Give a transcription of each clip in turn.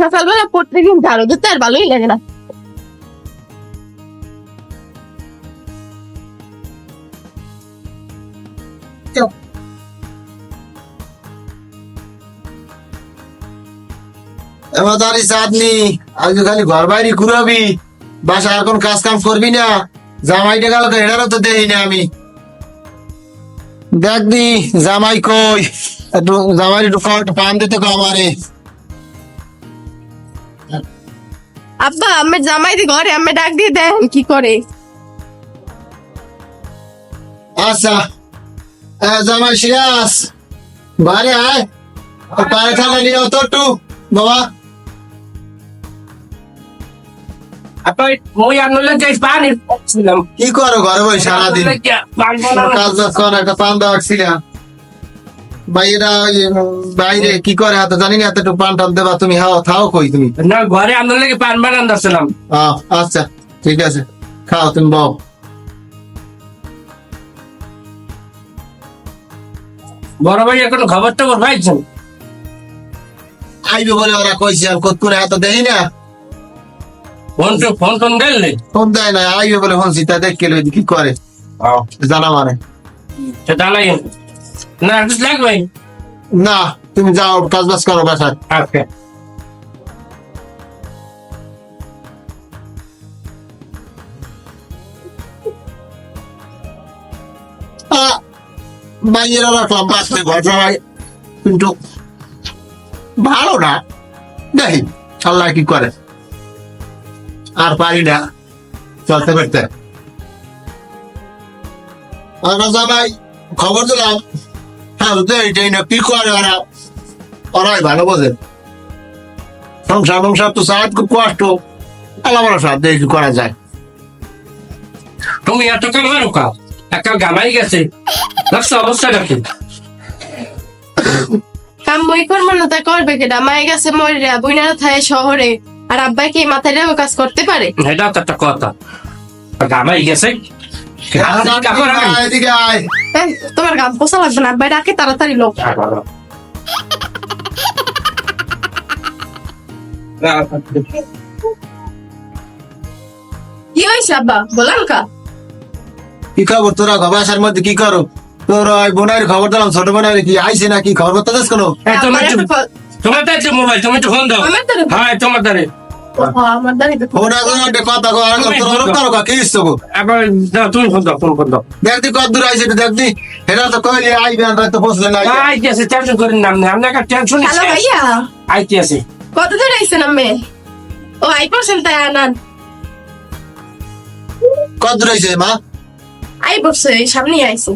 সকালবেলা দিতে আর ভালোই লাগে না। খালি ঘর বাইরে ঘুরাবি। বাসা আর কাজ কাম করবি না। জামাইটা গেল এটারও তো দেই না আমি। দেখবি জামাই কই? একটু জামাই পান দিতে আমারে। আব্বা আমি জামাই দি ঘরে আমি ডাক দিয়ে দেন কি করে? আচ্ছা। এ, জামাই সিরাজ বারে আয়। ও পায়ে ঠান্ডা নিয়ে তো একটু বাবা। আপনি মই আনলে যাই পানি কি করো ঘরে বই সারাদিন? কাজ বাজ কর একটা পান দেওয়া ছিল বাইরা বাইরে কি করে হাতে জানি না এতটুকু পান টান দেবা তুমি হাও খাও কই তুমি? না ঘরে লাগে পান দাছিলাম আচ্ছা ঠিক আছে খাও তুমি বউ বড় ভাই এখন খবর টবর পাইছেন আইবে বলে ওরা কইছে আর কত করে হাতে দেই না। ফোন তো ফোন টোন দিলে ফোন দেয় না আইবে বলে ফোন সীতা দেখ কি করে। জানা মানে। সেটা নাই না কিছু লাগবে? না তুমি যাও কাজ বাজ করো বাসায়। আচ্ছা। রাখলাম ঘর সবাই কিন্তু ভালো না। দেখি আল্লাহ কি করে। আর পারি না। চলতে করতে। আমরা খবর দিলাম। হ্যাঁ তো এইটাই না কি করে ওরা ওরাই ভালো বোঝে। সংসার সংসার তো সাহায্য খুব কষ্ট। আল্লাহ দেখি কি করা যায়। তুমি এত কাল হয় কাল একটা গামাই গেছে। দেখছ অবস্থা রাখি কাম বই করব না তা করবে কেডা? মায়ে গেছে মরিয়া বইনারা থাকে শহরে। আর আব্বাই কি মাথায় কাজ করতে পারে? এটা তো একটা কথা। গামাই গেছে তোমার গাম পোষা লাগবে না আব্বাই ডাকে তাড়াতাড়ি লোক। কি হয়েছে আব্বা? বলান কা কি খবর তোরা? বাসার মধ্যে কি করো? তোর ওই বোনের খবর দিলাম ছোট বোনের কি আইছে না কি খবর বলতে দেশ কোনো? তোমার তো মোবাইল তুমি একটু ফোন দাও। হ্যাঁ তোমার দাও, দাও দাও দেখদি কত দূর একটু দেখদি এটা তো কইলে আইবে তো পৌঁছলে না। আইতে আছে টেনশন করেন না আপনি আপনার একটা টেনশন আইতে আছে কত ও আই তাই আনান কত আইছে মা আই সামনে আইছে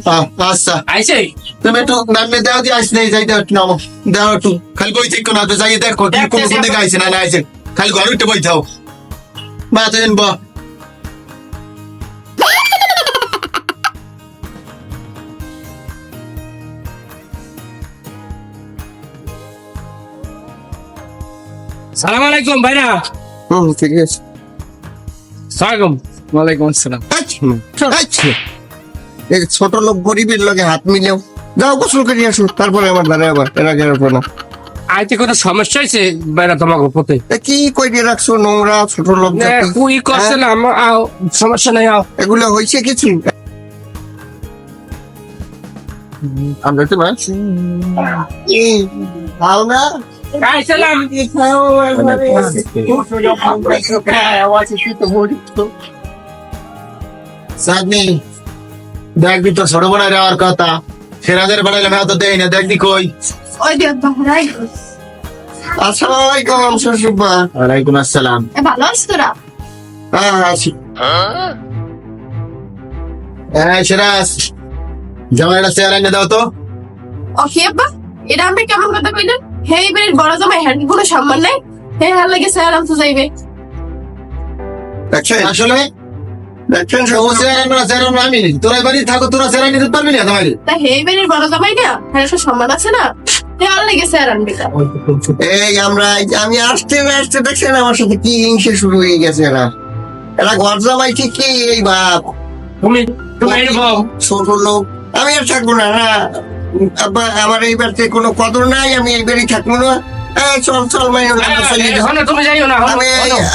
আচ্ছা আইছে তুমি একটু নামে দাও দি আইস নেই যাইতে একটু নামো দাও খালি বই ঠিক না যাই দেখো কি কোন দিকে আইছে না না খালি ঘর উঠে বই থাও। মা তো এনব সালাম আলাইকুম ভাইরা। হুম ঠিক আছে। সালাম। ওয়ালাইকুম আসসালাম। আচ্ছা ছোট লোক গরিবের লোকে হাত মিলেও। যাও গোসল করে আসো তারপরে আমার দাঁড়ায় আবার এর আর না। আইতে কোনো সমস্যা হয়েছে? তোমাকে পথে? এ কি কইরে রাখছো নোংরা ছোট লোক কুই করছে না আমার আও সমস্যা নাই আও। এগুলো হয়েছে কিছু? আমরা তো না? খাও দেখবি তো ছোট বোনের যাওয়ার কথা। সেরাদের বাড়াইলে মেয়া তো দেয় না দেখবি কই। আসসালামু আলাইকুম শ্বশুরবা ওয়ালাইকুম আসসালাম। এ ভালো আছিস তোরা? হ্যাঁ আছি। হ্যাঁ সিরাজ। জামাইটা চেয়ার এনে দাও তো। ও কি আব্বা এটা আমি কেমন কথা কইলেন হে এবারে বড় জামাই হ্যাঁ কোনো সম্মান নাই। হে হার লাগে স্যার আম যাইবে। দেখছেন? আসলে দেখছেন ও চেয়ার আনবে চেয়ার আমি তোরা বাড়ি থাকো তোরা চেয়ার নিতে পারবি না তোমার তা হে এবারে বড় জামাই না? হ্যাঁ সম্মান আছে না? এই আমরা আমি আসতে আসতে দেখছেন আমার সাথে কি হিংসে শুরু হয়ে গেছে এরা। এরা ঘর জামাই ঠিক কি এই বাপ। তুমি তুমি ছোট লোক। আমি আর থাকব না আমার এইবার কোনো কদর নাই আমি এইবারই থাকব না চল চল মাই তুমি যাইও না আমি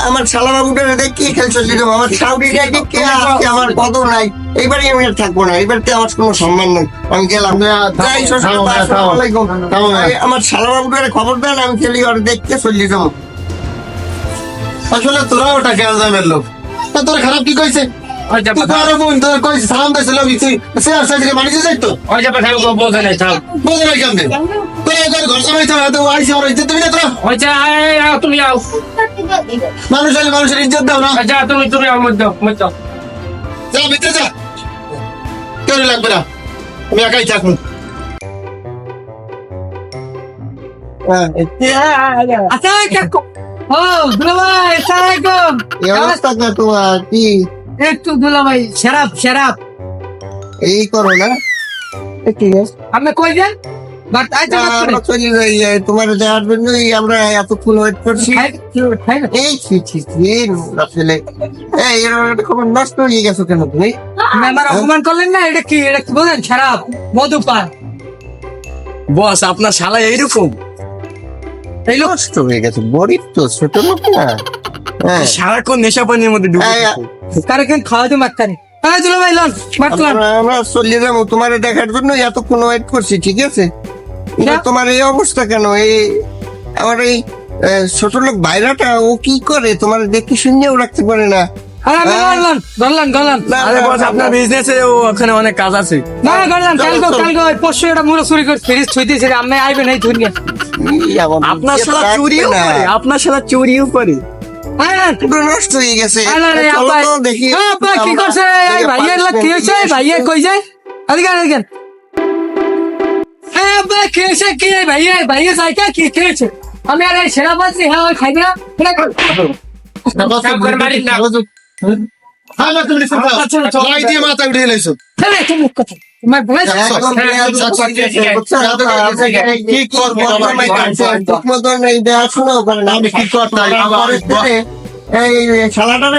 আমার শালা বাবুটা দেখি খেলছো যেরকম আমার সাউরি গাইকে আজকে আমার কত নাই? এইবারই আমি আর থাকব না। এবারতে আমার কোনো সম্মান নেই। আমি গেলাম। যাই, শ্বশুর থামো, বাবা, থামো, আসসালামু আলাইকুম। থামো, এই, আমার শালা বাবুটারে খবর দেন আমি খেলি আর দেখতে চলে যাব। আসলে তোরা ওটা গ্যালজামের লোক? তা তোর খারাপ কি কইছে? সালাম দিয়েছিল সে আর মানিয়ে খাই বোঝে নাই বোঝে না কেমনে? তুমি আও মানুষ মানুষের ইজ্জত দাও না? যা তুমি তুমি আও মধ্য মধ্য যা ভিতরে যা। কেউ লাগবে না। আমি একাই হ্যাঁ, ও দুলাভাই আসসালামাইকুম এই একটু দুলাভাই করো না। আপনি কই যান? চলে যাই এই, তোমার দেওয়ার জন্যই আমরা এতক্ষণ ওয়েট করছি। এই ছি ছি ছি আসলে। খবর নষ্ট হয়ে গেছো কেন তুমি? অপমান করলেন না? এটা কি এটা কি বলেন? শরাব মধুপান বস আপনার শালা এইরকম। এই নষ্ট হয়ে গেছে গরিব তো ছোট লোক না। হ্যাঁ। সারাক্ষণ নেশা পানির মধ্যে ডুবে এই, কারে কেন খাওয়া তো মাত্তারি হ্যাঁ দুলাভাই লন মাতলাম আমরা চলে যাব তোমার দেখার জন্য এতক্ষণ ওয়েট করছি ঠিক আছে। তোমার এই অবস্থা কেন? এই আমার এই ছোট লোক বাইরাটা ও কি করে? তোমার দেখে শুনেও রাখতে পারে না। হ্যাঁ। আপনার বিজনেসে ওখানে অনেক কাজ আছে। না গরলাম কালকে কালকে ওই পরশু এটা মুড়ো চুরি করে ফ্রিজ থুই দিয়েছে আমি আইবেন এই ধুনিয়া আপনার চুরিও করে আপনার শালা চুরিও করে। হ্যাঁ নষ্ট হয়ে গেছে। আরে আরে চলো আপা তো দেখি কি করছে? এই ভাইয়ের কি হয়েছে? কই যায়? আদিকে আদিকে হ্যাঁ আপা কি হয়েছে কি এই ভাইয়ে ভাইয়ে সাইকা কি কি হয়েছে আমি আর এই সেরা পাচ্ছি হ্যাঁ ওই খাই না। হ্যাঁ হ্যাঁ, এই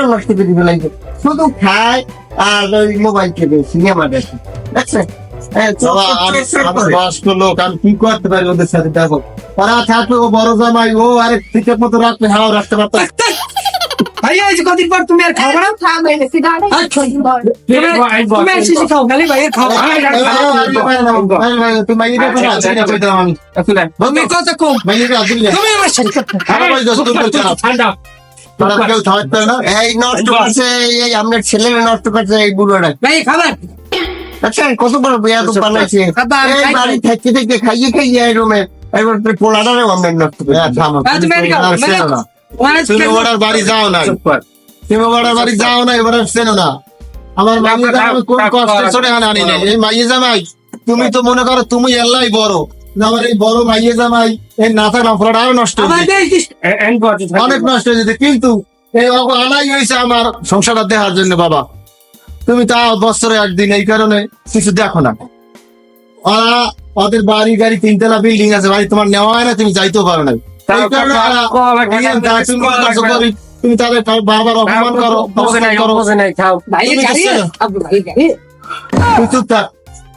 নষ্ট করে দিবে লাগবে শুধু খায় আর ওই মোবাইল টিপে সিনেমা দেখে দেখছেন হ্যাঁ, চোখ- বাবা, আমি চোখ- চোখ আমি করে। বয়স্ক লোক আমি কি করতে পারি ওদের সাথে দেখো ওরা থাকবে ও বড় জামাই ও আরে ঠিকের মতো রাখবে হাও রাখতে পারতো ভাইয়া এই যে কদিন পর তুমি আর খাও না থাম এনে সিগারেট আচ্ছা। তুমি এসে খাও খালি ভাইয়ের খাও তুমি মাইরে কথা আছে না কইতাম আমি তুমি কত কম মাইরে আছে না তুমি আমার সাথে হয়ে তুমি ঠান্ডা এই নষ্ট করছে এই ছেলেরা নষ্ট করছে এই বুড়োটা ভাই খাবার আচ্ছা কত বড় বানাইছে এই বাড়ি থাকতে থাকতে খাইয়ে খাইয়ে এই রুমে এবার আমরা নষ্ট করে না। ওনার বাড়ি যাও না। ওনার বাড়ি যাও না এবার আর চেনো না। আমার মাইয়ে জামাই কোন কষ্টে চড়ে আনা আনি নাই এই মাইয়ে জামাই তুমি তো মনে করো তুমি এল্লাই বড়। আমার এই বড় মাইয়ে জামাই এই না থাকলাম ফলটা আরও নষ্ট অনেক নষ্ট হয়ে যেত কিন্তু এই আনাই হয়েছে আমার সংসারটা দেখার জন্য বাবা। তুমি তা বছরে একদিন এই কারণে কিছু দেখো না। ওরা ওদের বাড়ি গাড়ি তিনতলা বিল্ডিং আছে ভাই তোমার নেওয়া হয় না তুমি যাইতেও পারো না। এই কারণে ওরা ইয়ে তুমি তাদের বারবার অপমান করো চুপ থাক।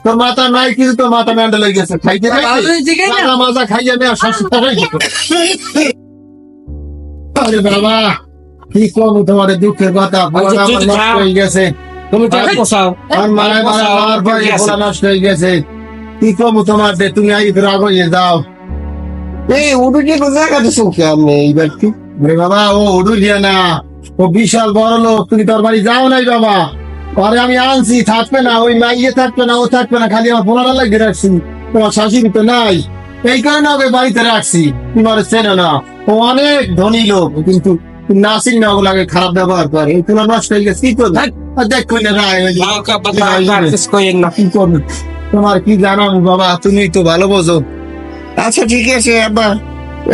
তোর মাথা নাই কিছু তোর মাথা ম্যান্ডেল হয়ে গেছে। খাইতে মাজা মাজা খাইয়ে নেওয়া সস্তা আরে বাবা কি কম তোমার দুঃখের কথা আচ্ছা। হয়ে গেছে। তুমি তো পোষাও। আর মারা মারা মার পরে বলা নষ্ট হয়ে গেছে। কি কম তোমার দে তুমি আই রাগ যাও। এই উঠুকে কোথায় কাছে আমি এইবার কি? বাবা ও উডুলিয়া না। ও বিশাল বড় লোক তুমি তোর বাড়ি যাও নাই বাবা। পরে আমি আনছি থাকবে না ওই মাইয়ে থাকবে না ও থাকবে না খালি আমার ফোনাটা লাগিয়ে রাখছি। তোমার শাশুড়ি তো নাই। এই কারণে ওকে বাড়িতে রাখছি। তোমার চেনো না। ও অনেক ধনী লোক কিন্তু নাসিং না ওগুলাকে খারাপ ব্যবহার করে। এই তোমার নষ্ট হয়ে গেছে কি করবে? আর দেখ কইলে রায় ওই যে- কি করবে? তোমার কি জানো বাবা তুমি তো ভালো বোঝো। আচ্ছা ঠিক আছে আবার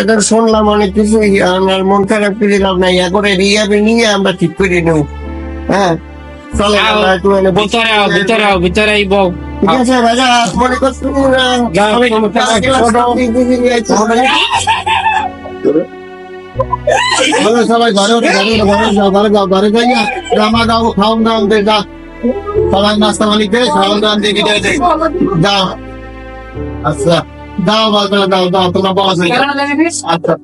এটা শুনলাম অনেক কিছু আমার মন খারাপ করে লাভ নাই। একবারে রিয়াবে নিয়ে আমরা ঠিক করে নেব। হ্যাঁ ঠিক আছে রাজা মনে করছ বলো সবাই ঘরে ওঠো, ঘরে ওঠো, ঘরে যাও ঘরে যাও ঘরে যাই রামা দাও খাওন দাওন দে যা। সবাই নাস্তা মালিক দে খাওন দাওন দিয়ে কি দে। যাও। আচ্ছা দাও দাও দাও দাও তোমার লাগে আচ্ছা।